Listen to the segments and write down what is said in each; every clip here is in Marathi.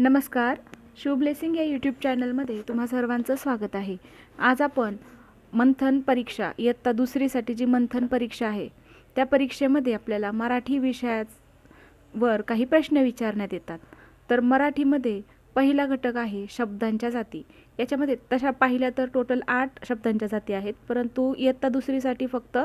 नमस्कार. शिव ब्लेसिंग या यूट्यूब चॅनलमध्ये तुम्हा सर्वांचं स्वागत आहे. आज आपण मंथन परीक्षा इयत्ता दुसरीसाठी जी मंथन परीक्षा आहे त्या परीक्षेमध्ये आपल्याला मराठी विषयावर काही प्रश्न विचारण्यात येतात. तर मराठीमध्ये पहिला घटक आहे शब्दांच्या जाती. याच्यामध्ये तशा पाहिल्या तर टोटल आठ शब्दांच्या जाती आहेत परंतु इयत्ता दुसरीसाठी फक्त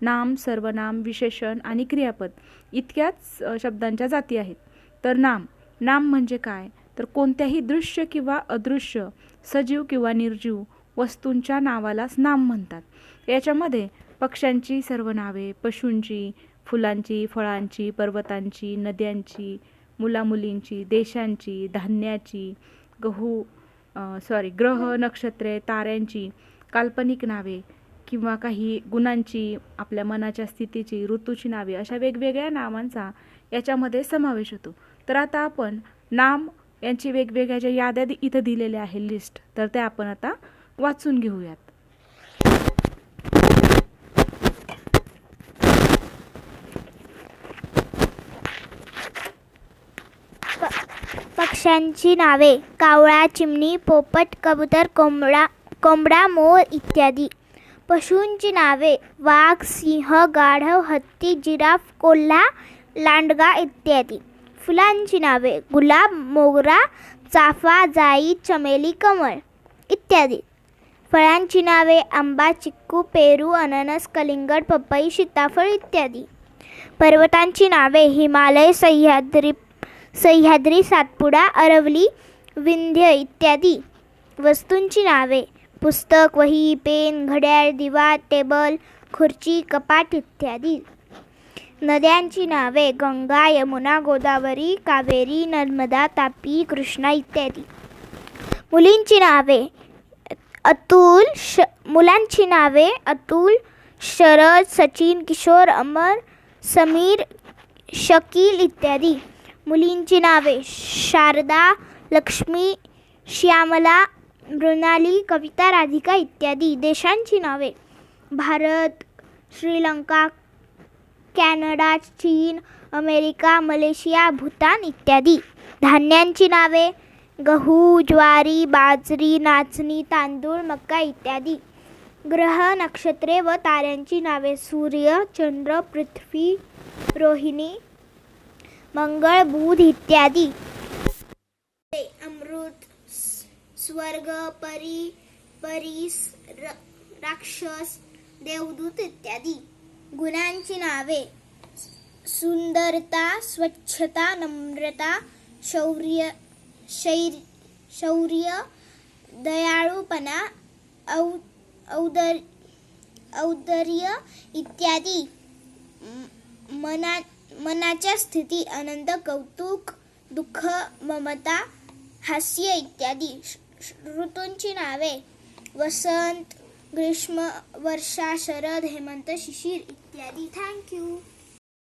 नाम सर्वनाम विशेषण आणि क्रियापद इतक्याच शब्दांच्या जाती आहेत. तर नाम. नाम म्हणजे काय? तर कोणत्याही दृश्य किंवा अदृश्य सजीव किंवा निर्जीव वस्तूंच्या नावालाच नाम म्हणतात. याच्यामध्ये पक्ष्यांची सर्व नावे पशूंची फुलांची फळांची पर्वतांची नद्यांची मुलामुलींची देशांची धान्याची गहू सॉरी ग्रह नक्षत्रे ताऱ्यांची काल्पनिक नावे किंवा काही गुणांची आपल्या मनाच्या स्थितीची ऋतूची नावे अशा वेगवेगळ्या नावांचा याच्यामध्ये समावेश होतो. तर आता आपण नाम यांची वेगवेगळ्या ज्या याद्या इथं दिलेल्या आहे लिस्ट तर त्या आपण आता वाचून घेऊयात. पक्ष्यांची नावे कावळा चिमणी पोपट कबूतर कोंबडा कोंबडा मोर इत्यादी. पशूंची नावे वाघ सिंह गाढव हत्ती जिराफ कोल्हा लांडगा इत्यादी. फुलांची नावे गुलाब मोगरा चाफा जाई चमेली कमळ इत्यादी. फळांची नावे आंबा चिक्कू पेरू अननस कलिंगड पपई सीताफळ इत्यादी. पर्वतांची नावे हिमालय सह्याद्री सह्याद्री सातपुडा अरवली विंध्य इत्यादी. वस्तूंची नावे पुस्तक वही पेन घड्याळ दिवा टेबल खुर्ची कपाट इत्यादी. नद्यांची नावे गंगा, यमुना, गोदावरी, कावेरी, नर्मदा, तापी, कृष्णा इत्यादी. मुलींची नावे अतुल श, मुलांची नावे अतुल, शरद, सचिन, किशोर, अमर, समीर, शकील इत्यादी. मुलींची नावे शारदा, लक्ष्मी, श्यामला, मृणाली, कविता, राधिका इत्यादी. देशांची नावे भारत, श्रीलंका कॅनडा चीन अमेरिका मलेशिया भूतान इत्यादी. धान्यांची नावे गहू ज्वारी बाजरी नाचणी तांदूळ मका इत्यादी. ग्रह नक्षत्रे व ताऱ्यांची नावे सूर्य चंद्र पृथ्वी रोहिणी मंगळ बुध इत्यादी. अमृत स्वर्ग परी परीस र- राक्षस देवदूत इत्यादी. गुणांची नावे. सुंदरता स्वच्छता नम्रता शौर्य शैर शौर्य दयाळूपणा औ औदर औदर्य इत्यादी. मना मनाच्या स्थिती आनंद कौतुक दुःख ममता हास्य इत्यादी. श- ऋतूंची नावे. वसंत ग्रीष्म वर्षा शरद हेमंत शिशिर इत्यादी थँक्यू